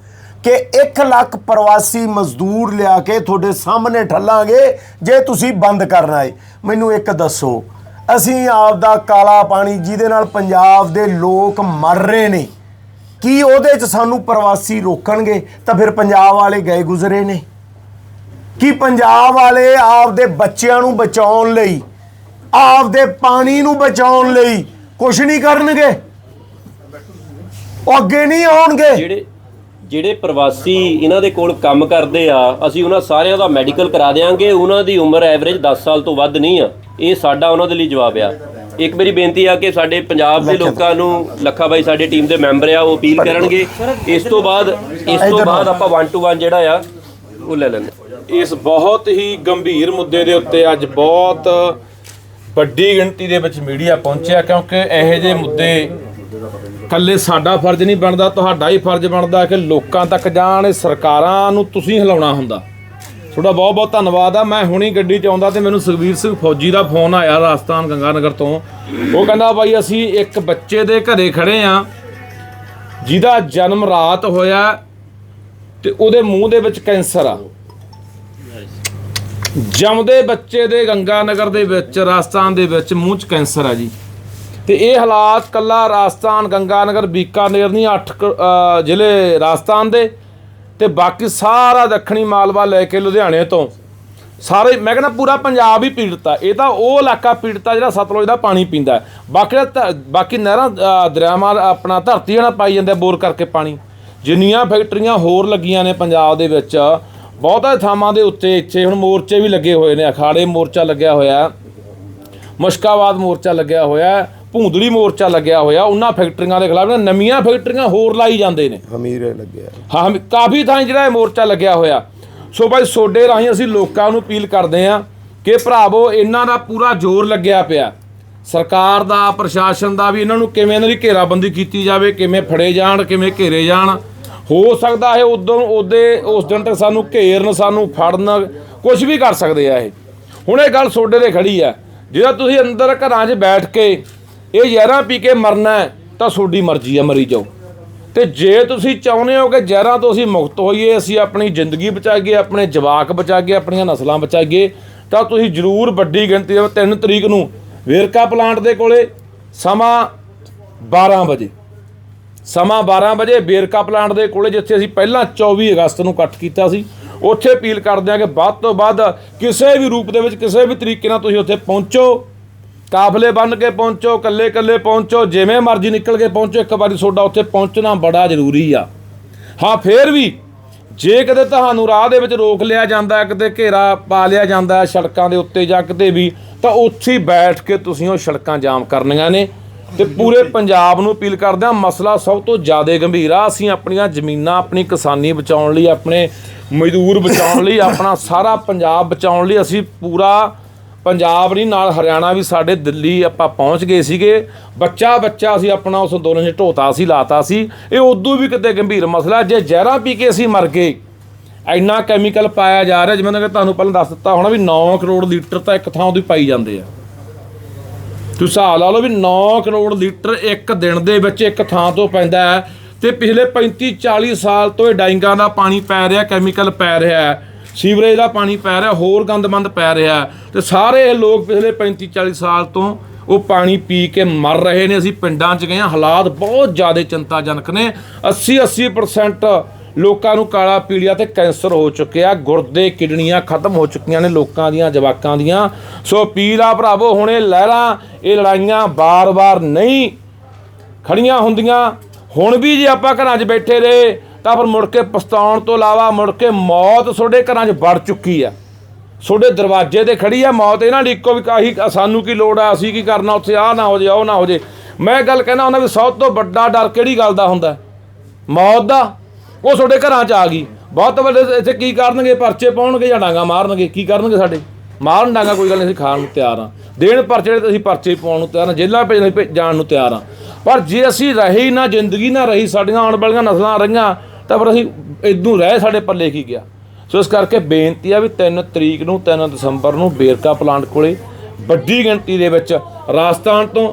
ਕਿ 1 ਲੱਖ ਪ੍ਰਵਾਸੀ ਮਜ਼ਦੂਰ ਲਿਆ ਕੇ ਤੁਹਾਡੇ ਸਾਹਮਣੇ ਠੱਲਾਂਗੇ ਜੇ ਤੁਸੀਂ ਬੰਦ ਕਰਨਾ ਹੈ ਮੈਨੂੰ ਇੱਕ ਦੱਸੋ, ਅਸੀਂ ਆਪ ਦਾ ਕਾਲਾ ਪਾਣੀ ਜਿਹਦੇ ਨਾਲ ਪੰਜਾਬ ਦੇ ਲੋਕ ਮਰ ਰਹੇ ਨੇ, ਕੀ ਉਹਦੇ 'ਚ ਸਾਨੂੰ ਪ੍ਰਵਾਸੀ ਰੋਕਣਗੇ? ਤਾਂ ਫਿਰ ਪੰਜਾਬ ਵਾਲੇ ਗਏ ਗੁਜ਼ਰੇ ਨੇ। ਕਿ ਪੰਜਾਬ ਵਾਲੇ ਆਪਦੇ ਬੱਚਿਆਂ ਨੂੰ ਬਚਾਉਣ ਲਈ ਆਪਦੇ ਪਾਣੀ ਨੂੰ ਬਚਾਉਣ ਲਈ ਕੁਝ ਨਹੀਂ ਕਰਨਗੇ। ਉਹ ਅੱਗੇ ਨਹੀਂ ਆਉਣਗੇ। ਜਿਹੜੇ ਜਿਹੜੇ ਪ੍ਰਵਾਸੀ ਇਹਨਾਂ ਦੇ ਕੋਲ ਕੰਮ ਕਰਦੇ ਆ ਅਸੀਂ ਉਹਨਾਂ ਸਾਰਿਆਂ ਦਾ ਮੈਡੀਕਲ ਕਰਾ ਦੇਾਂਗੇ ਉਹਨਾਂ ਦੀ ਉਮਰ ਐਵਰੇਜ 10 ਸਾਲ ਤੋਂ ਵੱਧ ਨਹੀਂ ਆ। ਇਹ ਸਾਡਾ ਉਹਨਾਂ ਦੇ ਲਈ ਜਵਾਬ ਆ। ਇੱਕ ਮੇਰੀ ਬੇਨਤੀ ਆ ਕਿ ਸਾਡੇ ਪੰਜਾਬ ਦੇ ਲੋਕਾਂ ਨੂੰ ਲੱਖਾ ਬਾਈ ਸਾਡੇ ਟੀਮ ਦੇ ਮੈਂਬਰ ਆ ਉਹ ਅਪੀਲ ਕਰਨਗੇ। ਇਸ ਤੋਂ ਬਾਅਦ ਇਸ ਤੋਂ ਬਾਅਦ ਆਪਾਂ 1 ਟੂ 1 ਜਿਹੜਾ ਆ ਉਹ ਲੈ ਲੈਂਦੇ। ਇਸ ਬਹੁਤ ਹੀ ਗੰਭੀਰ ਮੁੱਦੇ ਦੇ ਉੱਤੇ ਅੱਜ ਬਹੁਤ ਵੱਡੀ ਗਿਣਤੀ ਦੇ ਵਿੱਚ ਮੀਡੀਆ ਪਹੁੰਚਿਆ, ਕਿਉਂਕਿ ਇਹੋ ਜਿਹੇ ਮੁੱਦੇ ਕੱਲੇ ਸਾਡਾ ਫਰਜ਼ ਨਹੀਂ ਬਣਦਾ, ਤੁਹਾਡਾ ਹੀ ਫਰਜ਼ ਬਣਦਾ ਕਿ ਲੋਕਾਂ ਤੱਕ ਜਾਣ, ਸਰਕਾਰਾਂ ਨੂੰ ਤੁਸੀਂ ਹਿਲਾਉਣਾ ਹੁੰਦਾ। ਤੁਹਾਡਾ ਬਹੁਤ ਬਹੁਤ ਧੰਨਵਾਦ ਆ। ਮੈਂ ਹੁਣੀ ਗੱਡੀ 'ਚ ਆਉਂਦਾ ਤੇ ਮੈਨੂੰ ਸੁਖਵੀਰ ਸਿੰਘ ਫੌਜੀ ਦਾ ਫੋਨ ਆਇਆ ਰਾਜਸਥਾਨ ਗੰਗਾਨਗਰ ਤੋਂ। ਉਹ ਕਹਿੰਦਾ, ਬਾਈ, ਅਸੀਂ ਇੱਕ ਬੱਚੇ ਦੇ ਘਰੇ ਖੜੇ ਆ, ਜਿਹਦਾ ਜਨਮ ਰਾਤ ਹੋਇਆ ਤੇ ਉਹਦੇ ਮੂੰਹ ਦੇ ਵਿੱਚ ਕੈਂਸਰ ਆ। ਜੰਮਦੇ ਬੱਚੇ ਦੇ ਗੰਗਾਨਗਰ ਦੇ ਵਿੱਚ, ਰਾਜਸਥਾਨ ਦੇ ਵਿੱਚ ਮੂੰਹ 'ਚ ਕੈਂਸਰ ਆ ਜੀ। ਤੇ ਇਹ ਹਾਲਾਤ ਕੱਲਾ ਰਾਜਸਥਾਨ, ਗੰਗਾ ਨਗਰ, ਬੀਕਾਨੇਰ ਨਹੀਂ 8 ਜ਼ਿਲ੍ਹੇ ਰਾਜਸਥਾਨ ਦੇ ਤੇ ਬਾਕੀ ਸਾਰਾ ਦੱਖਣੀ ਮਾਲਵਾ ਲੈ ਕੇ ਲੁਧਿਆਣੇ ਤੋਂ। ਸਾਰੇ, ਮੈਂ ਕਹਿੰਦਾ ਪੂਰਾ ਪੰਜਾਬ ਹੀ ਪੀੜਤ ਆ। ਇਹ ਤਾਂ ਉਹ ਇਲਾਕਾ ਪੀੜਤ ਆ ਜਿਹੜਾ ਸਤਲੁਜ ਦਾ ਪਾਣੀ ਪੀਂਦਾ ਬਾਕੀ ਧ- ਬਾਕੀ ਨਹਿਰਾਂ ਦਰਿਆਵਾਂ, ਆਪਣਾ ਧਰਤੀ ਨਾਲ ਪਾਈ ਜਾਂਦੇ ਬੋਰ ਕਰਕੇ ਪਾਣੀ। ਜਿੰਨੀਆਂ ਫੈਕਟਰੀਆਂ ਹੋਰ ਲੱਗੀਆਂ ਨੇ ਪੰਜਾਬ ਦੇ ਵਿੱਚ ਬਹੁਤਾ ਥਾਵਾਂ ਦੇ ਉੱਤੇ ਇੱਥੇ ਹੁਣ ਮੋਰਚੇ ਵੀ ਲੱਗੇ ਹੋਏ ਨੇ ਅਖਾੜੇ ਮੋਰਚਾ ਲੱਗਿਆ ਹੋਇਆ। ਮੁਸ਼ਕਾਬਾਦ ਮੋਰਚਾ ਲੱਗਿਆ ਹੋਇਆ ਭੂੰਦੜੀ ਮੋਰਚਾ ਲੱਗਿਆ ਹੋਇਆ ਉਹਨਾਂ ਫੈਕਟਰੀਆਂ ਦੇ ਖਿਲਾਫ ਨਵੀਆਂ ਫੈਕਟਰੀਆਂ ਹੋਰ ਲਾਈ ਜਾਂਦੇ ਨੇ। ਹਮੀਰੇ ਲੱਗਿਆ। ਹਾਂ ਕਾਫੀ ਥਾਂ ਜਿਹੜਾ ਇਹ ਮੋਰਚਾ ਲੱਗਿਆ ਹੋਇਆ। ਸੋ ਭਾਈ ਸੋਡੇ ਰਾਹੀਂ ਅਸੀਂ ਲੋਕਾਂ ਨੂੰ ਅਪੀਲ ਕਰਦੇ ਹਾਂ ਕਿ ਭਰਾਵੋ ਇਹਨਾਂ ਦਾ ਪੂਰਾ ਜ਼ੋਰ ਲੱਗਿਆ ਪਿਆ। ਸਰਕਾਰ ਦਾ ਪ੍ਰਸ਼ਾਸਨ ਦਾ ਵੀ ਇਹਨਾਂ ਨੂੰ ਕਿਵੇਂ ਇਹਨਾਂ ਦੀ ਘੇਰਾਬੰਦੀ ਕੀਤੀ ਜਾਵੇ ਕਿਵੇਂ ਫੜੇ ਜਾਣ ਕਿਵੇਂ ਘੇਰੇ ਜਾਣ। ਹੋ ਸਕਦਾ ਹੈ ਉਦੋਂ ਉਹਦੇ ਉਸ ਦਿਨ ਤੱਕ ਸਾਨੂੰ ਘੇਰਨ, ਸਾਨੂੰ ਫੜਨ ਕੁਝ ਵੀ ਕਰ ਸਕਦੇ ਆ ਇਹ। ਹੁਣ ਇਹ ਗੱਲ ਸੋਡੇ ਦੇ ਖੜੀ ਆ। ਜਿਹੜਾ ਤੁਸੀਂ ਅੰਦਰ ਘਰਾਂ 'ਚ ਬੈਠ ਕੇ ਇਹ ਜ਼ਹਿਰਾਂ ਪੀ ਕੇ ਮਰਨਾ ਤਾਂ ਤੁਹਾਡੀ ਮਰਜ਼ੀ ਆ, ਮਰੀ ਜਾਓ। ਤੇ ਜੇ ਤੁਸੀਂ ਚਾਹੁੰਦੇ ਹੋ ਕਿ ਜ਼ਹਿਰਾਂ ਤੋਂ ਅਸੀਂ ਮੁਕਤ ਹੋਈਏ, ਅਸੀਂ ਆਪਣੀ ਜ਼ਿੰਦਗੀ ਬਚਾਈਏ, ਆਪਣੇ ਜਵਾਕ ਬਚਾਈਏ, ਆਪਣੀਆਂ ਨਸਲਾਂ ਬਚਾਈਏ, ਤਾਂ ਤੁਸੀਂ ਜ਼ਰੂਰ ਵੱਡੀ ਗਿਣਤੀ ਦੇ 3 ਤਰੀਕ ਨੂੰ ਵੇਰਕਾ ਪਲਾਂਟ ਦੇ ਕੋਲੇ ਸਮਾਂ 12 ਵਜੇ। ਸਮਾਂ 12 ਵਜੇ ਵੇਰਕਾ ਪਲਾਂਟ ਦੇ ਕੋਲੇ, ਜਿੱਥੇ ਅਸੀਂ ਪਹਿਲਾਂ 24 ਅਗਸਤ ਨੂੰ ਇਕੱਠ ਕੀਤਾ ਸੀ, ਉੱਥੇ ਅਪੀਲ ਕਰਦੇ ਹਾਂ ਕਿ ਵੱਧ ਤੋਂ ਵੱਧ ਕਿਸੇ ਵੀ ਰੂਪ ਦੇ ਵਿੱਚ, ਕਿਸੇ ਵੀ ਤਰੀਕੇ ਨਾਲ ਤੁਸੀਂ ਉੱਥੇ ਪਹੁੰਚੋ, ਕਾਫਲੇ ਬੰਨ ਕੇ ਪਹੁੰਚੋ ਕੱਲੇ ਕੱਲੇ ਪਹੁੰਚੋ, ਜਿਵੇਂ ਮਰਜ਼ੀ ਨਿਕਲ ਕੇ ਪਹੁੰਚੋ, ਇੱਕ ਵਾਰੀ ਤੁਹਾਡਾ ਉੱਥੇ ਪਹੁੰਚਣਾ ਬੜਾ ਜ਼ਰੂਰੀ ਆ। ਹਾਂ, ਫੇਰ ਵੀ ਜੇ ਕਦੇ ਤੁਹਾਨੂੰ ਰਾਹ ਦੇ ਵਿੱਚ ਰੋਕ ਲਿਆ ਜਾਂਦਾ ਕਿਤੇ ਘੇਰਾ ਪਾ ਲਿਆ ਜਾਂਦਾ, ਸੜਕਾਂ ਦੇ ਉੱਤੇ ਜਾਂ ਕਿਤੇ ਵੀ, ਤਾਂ ਉੱਥੇ ਬੈਠ ਕੇ ਤੁਸੀਂ ਉਹ ਸੜਕਾਂ ਜਾਮ ਕਰਨੀਆਂ ਨੇ। ਤੇ ਪੂਰੇ ਪੰਜਾਬ ਨੂੰ ਅਪੀਲ ਕਰਦੇ ਹਾਂ ਮਸਲਾ ਸਭ ਤੋਂ ਜ਼ਿਆਦਾ ਗੰਭੀਰ ਆ। ਅਸੀਂ ਆਪਣੀਆਂ ਜ਼ਮੀਨਾਂ, ਆਪਣੀ ਕਿਸਾਨੀ ਬਚਾਉਣ ਲਈ, ਆਪਣੇ ਮਜ਼ਦੂਰ ਬਚਾਉਣ ਲਈ, ਆਪਣਾ ਸਾਰਾ ਪੰਜਾਬ ਬਚਾਉਣ ਲਈ ਅਸੀਂ ਪੂਰਾ ਪੰਜਾਬ ਨਹੀਂ, ਨਾਲ ਹਰਿਆਣਾ ਵੀ ਸਾਡੇ ਦਿੱਲੀ ਆਪਾਂ ਪਹੁੰਚ ਗਏ ਸੀਗੇ। ਬੱਚਾ ਬੱਚਾ ਅਸੀਂ ਆਪਣਾ ਉਸ ਅੰਦੋਲਨ 'ਚ ਢੋਤਾ ਸੀ, ਲਾਤਾ ਸੀ। ਇਹ ਉਦੋਂ ਵੀ ਕਿਤੇ ਗੰਭੀਰ ਮਸਲਾ ਜੇ ਜ਼ਹਿਰਾਂ ਪੀ ਕੇ ਅਸੀਂ ਮਰ ਗਏ, ਇੰਨਾ ਕੈਮੀਕਲ ਪਾਇਆ ਜਾ ਰਿਹਾ, ਜਿਵੇਂ ਕਿ ਤੁਹਾਨੂੰ ਪਹਿਲਾਂ ਦੱਸ ਦਿੱਤਾ ਹੋਣਾ ਵੀ 9 ਕਰੋੜ ਲੀਟਰ ਤਾਂ ਇੱਕ ਥਾਂ ਉਹਦੀ ਪਾਈ ਜਾਂਦੇ ਆ। ਤੁਸੀਂ ਹਿਸਾਬ ਲਾ ਲਓ ਵੀ 9 ਕਰੋੜ ਲੀਟਰ ਇੱਕ ਦਿਨ ਦੇ ਵਿੱਚ ਇੱਕ ਥਾਂ ਤੋਂ ਪੈਂਦਾ ਹੈ ਤੇ ਪਿਛਲੇ 35 40 ਸਾਲ ਤੋਂ ਇਹ ਡਾਈਂਗਾਂ ਦਾ ਪਾਣੀ ਪੈ ਰਿਹਾ ਕੈਮੀਕਲ ਪੈ ਰਿਹਾ ਹੈ, ਸੀਵਰੇਜ ਦਾ ਪਾਣੀ ਪੈ ਰਿਹਾ, ਹੋਰ ਗੰਦਮੰਦ ਪੈ ਰਿਹਾ ਹੈ ਤੇ ਸਾਰੇ ਇਹ ਲੋਕ ਪਿਛਲੇ 35 40 ਸਾਲ ਤੋਂ ਉਹ ਪਾਣੀ ਪੀ ਕੇ ਮਰ ਰਹੇ ਨੇ। ਅਸੀਂ ਪਿੰਡਾਂ 'ਚ ਗਏ ਹਾਂ, ਹਾਲਾਤ ਬਹੁਤ ਜ਼ਿਆਦਾ ਚਿੰਤਾਜਨਕ ਨੇ। 80 80% ਲੋਕਾਂ ਨੂੰ ਕਾਲਾ ਪੀਲੀਆ ਤੇ ਕੈਂਸਰ ਹੋ ਚੁੱਕਿਆ। ਗੁਰਦੇ ਕਿਡਨੀਆਂ ਖਤਮ ਹੋ ਚੁੱਕੀਆਂ ਨੇ ਲੋਕਾਂ ਦੀਆਂ, ਜਵਾਕਾਂ ਦੀਆਂ। ਸੋ ਅਪੀਲ ਆ ਭਰਾਵੋ, ਹੁਣ ਇਹ ਲਹਿਰਾਂ, ਇਹ ਲੜਾਈਆਂ ਬਾਰ-ਬਾਰ ਨਹੀਂ ਖੜੀਆਂ ਹੁੰਦੀਆਂ। ਹੁਣ ਵੀ ਜੇ ਆਪਾਂ ਘਰਾਂ 'ਚ ਬੈਠੇ ਰਹੇ, ਤਾਂ ਫਿਰ ਮੁੜ ਕੇ ਪਛਤਾਉਣ ਤੋਂ ਇਲਾਵਾ ਮੁੜ ਕੇ ਮੌਤ ਤੁਹਾਡੇ ਘਰਾਂ 'ਚ ਵੜ ਚੁੱਕੀ ਆ। ਤੁਹਾਡੇ ਦਰਵਾਜ਼ੇ ਤੇ ਖੜੀ ਆ, ਮੌਤ ਇਹਨਾਂ ਦੀ ਇੱਕੋ ਵੀ ਕਾਹੀ, ਸਾਨੂੰ ਕੀ ਲੋੜ ਆ, ਅਸੀਂ ਕੀ ਕਰਨਾ ਉੱਥੇ ਆ ਨਾ ਹੋ ਜੇ, ਉਹ ਨਾ ਹੋ ਜੇ। ਮੈਂ ਗੱਲ ਕਹਿਣਾ ਉਹਨਾਂ ਵੀ ਸਭ ਤੋਂ ਵੱਡਾ ਡਰ ਕਿਹੜੀ ਗੱਲ ਦਾ ਹੁੰਦਾ? ਮੌਤ ਦਾ? ਉਹ ਤੁਹਾਡੇ ਘਰਾਂ 'ਚ ਆ ਗਈ। ਬਹੁਤ ਵੱਡੇ ਇੱਥੇ ਕੀ ਕਰਨਗੇ? ਪਰਚੇ ਪਾਉਣਗੇ ਜਾਂ ਡਾਂਗਾ ਮਾਰਨਗੇ? ਕੀ ਕਰਨਗੇ ਸਾਡੇ? ਮਾਰਨ ਡਾਂਗਾ ਕੋਈ ਗੱਲ ਨਹੀਂ, ਅਸੀਂ ਖਾਣ ਨੂੰ ਤਿਆਰ ਆ ਦੇਣ ਪਰਚੇ ਤੇ ਅਸੀਂ ਪਰਚੇ ਪਾਉਣ ਨੂੰ ਤਿਆਰ ਆ ਜੇਲ੍ਹਾਂ ਭੇਜਣ ਜਾਣ ਨੂੰ ਤਿਆਰ ਆ ਪਰ ਜੇ ਅਸੀਂ ਰਹੇ ਹੀ ਨਾ, ਜ਼ਿੰਦਗੀ ਨਾ ਰਹੀ, ਸਾਡੀਆਂ ਆਉਣ ਵਾਲੀਆਂ ਨਸਲਾਂ ਰਹੀਆਂ, ਤਾਂ ਫਿਰ ਅਸੀਂ ਇਦੋਂ ਰਹਿ ਸਾਡੇ ਪੱਲੇ ਕੀ ਗਿਆ? ਸੋ ਇਸ ਕਰਕੇ ਬੇਨਤੀ ਆ ਵੀ 3 ਤਰੀਕ ਨੂੰ 3 ਦਸੰਬਰ ਨੂੰ ਬੇਰਕਾ ਪਲਾਂਟ ਕੋਲੇ ਵੱਡੀ ਗਿਣਤੀ ਦੇ ਵਿੱਚ ਰਾਜਸਥਾਨ ਤੋਂ,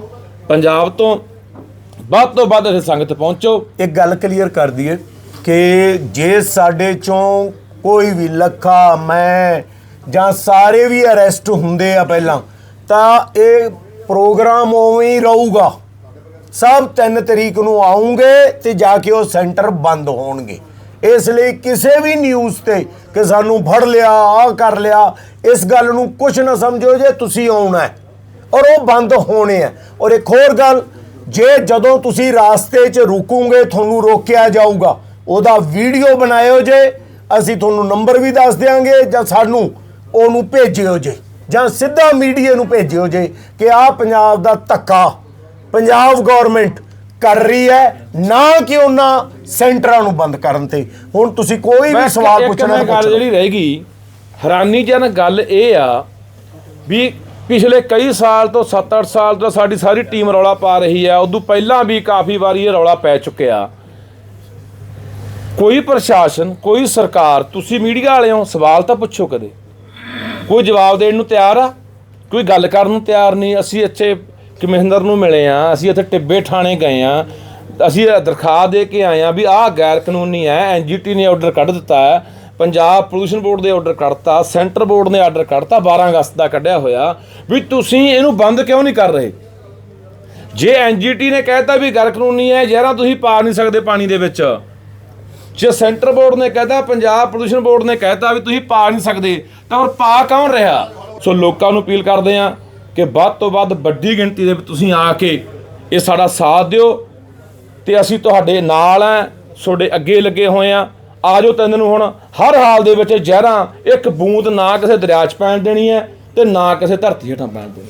ਪੰਜਾਬ ਤੋਂ, ਵੱਧ ਤੋਂ ਵੱਧ ਇੱਥੇ ਸੰਗਤ ਪਹੁੰਚੋ। ਇੱਕ ਗੱਲ ਕਲੀਅਰ ਕਰ ਦਈਏ ਕਿ ਜੇ ਸਾਡੇ ਚੋਂ ਕੋਈ ਵੀ ਲੱਖਾ, ਮੈਂ ਜਾਂ ਸਾਰੇ ਵੀ ਅਰੈਸਟ ਹੁੰਦੇ ਆ ਪਹਿਲਾਂ, ਤਾਂ ਇਹ ਪ੍ਰੋਗਰਾਮ ਉਵੇਂ ਹੀ ਰਹੂਗਾ। ਸਭ 3 ਤਰੀਕ ਨੂੰ ਆਉਂਗੇ ਤੇ ਜਾ ਕੇ ਉਹ ਸੈਂਟਰ ਬੰਦ ਹੋਣਗੇ। ਇਸ ਲਈ ਕਿਸੇ ਵੀ ਨਿਊਜ਼ ਤੇ ਕਿ ਸਾਨੂੰ ਫੜ ਲਿਆ ਆ ਕਰ ਲਿਆ, ਇਸ ਗੱਲ ਨੂੰ ਕੁਝ ਨਾ ਸਮਝੋ ਜੇ ਤੁਸੀਂ ਆਉਣਾ ਹੈ। ਔਰ ਉਹ ਬੰਦ ਹੋਣੇ ਆ। ਔਰ ਇੱਕ ਹੋਰ ਗੱਲ, ਜੇ ਜਦੋਂ ਤੁਸੀਂ ਰਾਸਤੇ 'ਚ ਰੁਕੋਗੇ, ਤੁਹਾਨੂੰ ਰੋਕਿਆ ਜਾਊਗਾ। ਉਹਦਾ ਵੀਡੀਓ ਬਣਾਇਓ ਜੇ ਅਸੀਂ ਤੁਹਾਨੂੰ ਨੰਬਰ ਵੀ ਦੱਸ ਦਿਆਂਗੇ ਜਾਂ ਸਾਨੂੰ ਉਹਨੂੰ ਭੇਜਿਓ ਜੇ ਜਾਂ ਸਿੱਧਾ ਮੀਡੀਆ ਨੂੰ ਭੇਜਿਓ ਜੇ ਕਿ ਆਹ ਪੰਜਾਬ ਦਾ ਧੱਕਾ ਪੰਜਾਬ ਗਵਰਨਮੈਂਟ ਕਰ ਰਹੀ ਹੈ ਨਾ ਕਿ ਉਹਨਾਂ ਸੈਂਟਰਾਂ ਨੂੰ ਬੰਦ ਕਰਨ ਤੇ ਹੁਣ ਤੁਸੀਂ ਕੋਈ ਵੀ ਸਵਾਲ ਪੁੱਛਣਾ ਗੱਲ। ਜਿਹੜੀ ਰਹਿ ਗਈ ਹੈਰਾਨੀਜਨਕ ਗੱਲ ਇਹ ਆ ਵੀ ਪਿਛਲੇ ਕਈ ਸਾਲ ਤੋਂ 7-8 ਸਾਲ ਤੋਂ ਸਾਡੀ ਸਾਰੀ ਟੀਮ ਰੌਲਾ ਪਾ ਰਹੀ ਹੈ ਉਦੋਂ ਪਹਿਲਾਂ ਵੀ ਕਾਫੀ ਵਾਰੀ ਇਹ ਰੌਲਾ ਪੈ ਚੁੱਕਿਆ ਕੋਈ ਪ੍ਰਸ਼ਾਸਨ, ਕੋਈ ਸਰਕਾਰ, ਤੁਸੀਂ ਮੀਡੀਆ ਵਾਲੇ ਹੋ, ਸਵਾਲ ਤਾਂ ਪੁੱਛੋ ਕਦੇ। ਕੋਈ ਜਵਾਬ ਦੇਣ ਨੂੰ ਤਿਆਰ ਆ? ਕੋਈ ਗੱਲ ਕਰਨ ਨੂੰ ਤਿਆਰ ਨਹੀਂ? ਅਸੀਂ ਇੱਥੇ ਕਮਿਸ਼ਨਰ ਨੂੰ ਮਿਲੇ ਆ, ਅਸੀਂ ਇੱਥੇ ਟਿੱਬੇ ਥਾਣੇ ਗਏ ਆ, ਅਸੀਂ ਇਹ ਦਰਖਾਸਤ ਦੇ ਕੇ ਆਏ ਆ ਵੀ ਆਹ ਗੈਰ ਕਾਨੂੰਨੀ ਹੈ ਐਨਜੀਟੀ ਨੇ ਆਰਡਰ ਕੱਢ ਦਿੱਤਾ ਹੈ, ਪੰਜਾਬ ਪੋਲੂਸ਼ਨ ਬੋਰਡ ਦੇ ਆਰਡਰ ਕੱਢਤਾ, ਸੈਂਟਰ ਬੋਰਡ ਨੇ ਆਰਡਰ ਕੱਢਤਾ 12 ਅਗਸਤ ਦਾ ਕੱਢਿਆ ਹੋਇਆ, ਵੀ ਤੁਸੀਂ ਇਹਨੂੰ ਬੰਦ ਕਿਉਂ ਨਹੀਂ ਕਰ ਰਹੇ? ਜੇ ਐਨਜੀਟੀ ਨੇ ਕਹਿਤਾ ਵੀ ਗੈਰ ਕਾਨੂੰਨੀ ਹੈ, ਜ਼ਹਿਰਾਂ ਤੁਸੀਂ ਪਾ ਨਹੀਂ ਸਕਦੇ ਪਾਣੀ ਦੇ ਵਿੱਚ। ਜੇ ਸੈਂਟਰ ਬੋਰਡ ਨੇ ਕਹਿਤਾ ਪੰਜਾਬ ਪ੍ਰਦੂਸ਼ਣ ਬੋਰਡ ਨੇ ਕਹਿਤਾ ਵੀ ਤੁਸੀਂ ਪਾ ਨਹੀਂ ਸਕਦੇ, ਤਾਂ ਹੋਰ ਪਾ ਕੌਣ ਰਿਹਾ? ਸੋ ਲੋਕਾਂ ਨੂੰ ਅਪੀਲ ਕਰਦੇ ਆ ਕਿ ਵੱਧ ਤੋਂ ਵੱਧ ਵੱਡੀ ਗਿਣਤੀ ਦੇ ਵਿੱਚ ਤੁਸੀਂ ਆ ਕੇ ਇਹ ਸਾਡਾ ਸਾਥ ਦਿਓ ਤੇ ਅਸੀਂ ਤੁਹਾਡੇ ਨਾਲ ਆ ਤੁਹਾਡੇ ਅੱਗੇ ਲੱਗੇ ਹੋਏ ਆ ਆਜੋ ਤੈਨੂੰ ਹੁਣ, ਹਰ ਹਾਲ ਦੇ ਵਿੱਚ ਜ਼ਹਿਰਾਂ, ਇੱਕ ਬੂੰਦ ਨਾ ਕਿਸੇ ਦਰਿਆ 'ਚ ਪੈਣ ਦੇਣੀ ਹੈ ਤੇ ਨਾ ਕਿਸੇ ਧਰਤੀ ਹੇਠਾਂ ਪੈਣ ਦੇਣੀ